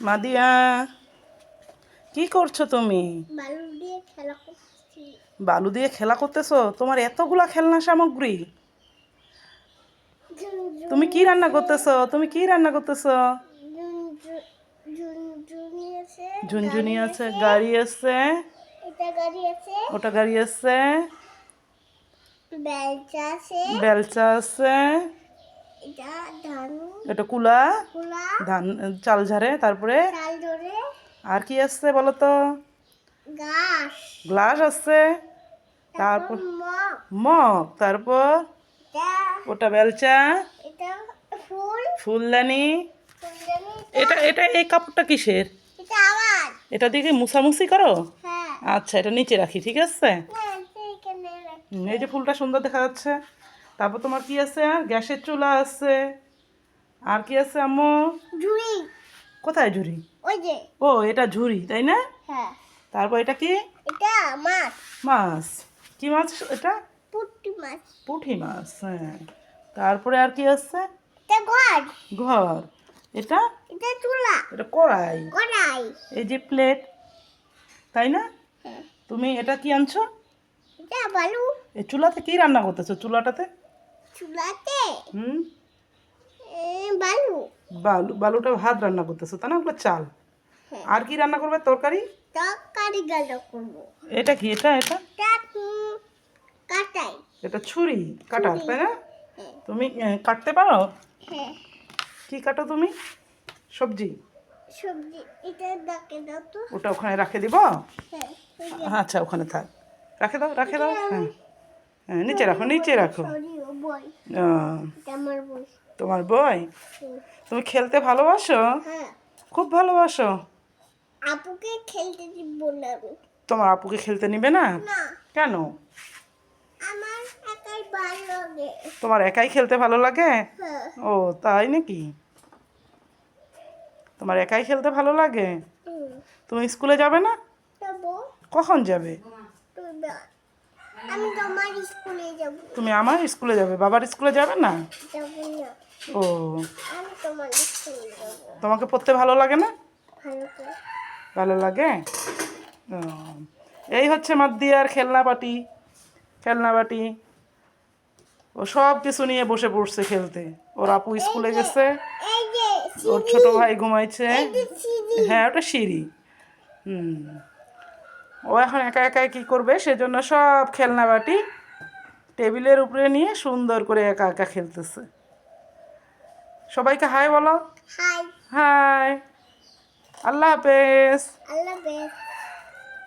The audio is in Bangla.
মাদিয়া কি করছ তুমি? বালু দিয়ে খেলা করতেছো? তোমার এতগুলা খেলনা সামগ্রী। তুমি কি রান্না করতেছো? তুমি কি রান্না করতেছো? ঝুনঝুনি আছে। গাড়ি আছে। এটা গাড়ি আছে। ওটা গাড়ি আছে। বেলচা আছে। বেলচা আছে। এটা কুলা ধান চাল ঝাড়ে তারপরে আর কি আসছে বলো তো গ্লাস আসছে তারপর মগ। তারপর ওটা বেলচা ফুলদানি। এটা এটা এই কাপড়টা কিসের? এটা আওয়াজ। এটা দিয়ে কি মুছামুছি করো? হ্যাঁ। আচ্ছা এটা নিচে রাখি ঠিক আছে। হুম, এই যে ফুলটা সুন্দর দেখা যাচ্ছে। তারপর তোমার কি আছে? আর গ্যাসের চুলা আছে। আর কি আছে আম্মু? ঝুড়ি। কোথায় ঝুড়ি? ওই যে। ও এটা ঝুড়ি তাই না? হ্যাঁ। তারপর এটা কি? এটা মাছ। মাছ। কি মাছ এটা? পুটি মাছ। পুঁটি মাছ হ্যাঁ। তারপরে আর কি আছে? এটা ঘর। ঘর। এটা? এটা চুলা। এটা কড়াই। কড়াই। এই যে প্লেট তাই না? হ্যাঁ। তুমি এটা কি আনছো? এটা বালু এই চুলাতে কি রান্না করতেছো? চুলাটাতে? চুলাতে? হুম? এ, বালু। বালু বালুটা ভাত রান্না করতেছো তাই না ওগুলো চাল। হ্যাঁ। আর কি রান্না করবে? তরকারি? তরকারি গালো করব। এটা কি? এটা এটা? কাটাই। এটা ছুরি কাটা তাই না? হ্যাঁ। তুমি কাটতে পারো? হ্যাঁ। কি কাটো তুমি? সবজি। সবজি এটা ডাকে দাও তো। ওটা ওখানে রাখে দিব? হ্যাঁ আচ্ছা ওখানে থাক। রাখে দাও রাখে দাও। হ্যাঁ। হ্যাঁ নিচে রাখো নিচে রাখো। তোমার বই? তুমি খেলতে ভালোবাসো? হ্যাঁ। খুব ভালোবাসো? আপুকে খেলতে দিব না তোমার আপুকে খেলতে নিবে না? কেন? আমার একাই ভালো লাগে। তোমার একাই খেলতে ভালো লাগে? হ্যাঁ। ও তাই নাকি? তোমার একাই খেলতে ভালো লাগে? তুমি স্কুলে যাবে না? কখন যাবে। আমি তোমার স্কুলে যাব। তুমি আমার স্কুলে যাবে? বাবার স্কুলে যাবে না? যাব না। ও। আমি তোমার স্কুলে যাব। তোমাকে পড়তে ভালো লাগে না? ভালো লাগে? ও, এই হচ্ছে মাদ্দিয়ার খেলনা পাটি খেলনা বাটি ও সব কিছু নিয়ে বসে পড়ছে খেলতে। ওর আপু স্কুলে গেছে। ওর ছোট ভাই ঘুমাইছে। হ্যাঁ ওটা সিঁড়ি। হুম। ও এখন একা একাই কি করবে? সেজন্য সব খেলনা বাটি টেবিলের উপরে নিয়ে সুন্দর করে একা একা খেলতেছে। সবাইকে হাই বলো। হাই। হাই। আল্লাহ হাফেজ। আল্লাহ হাফেজ।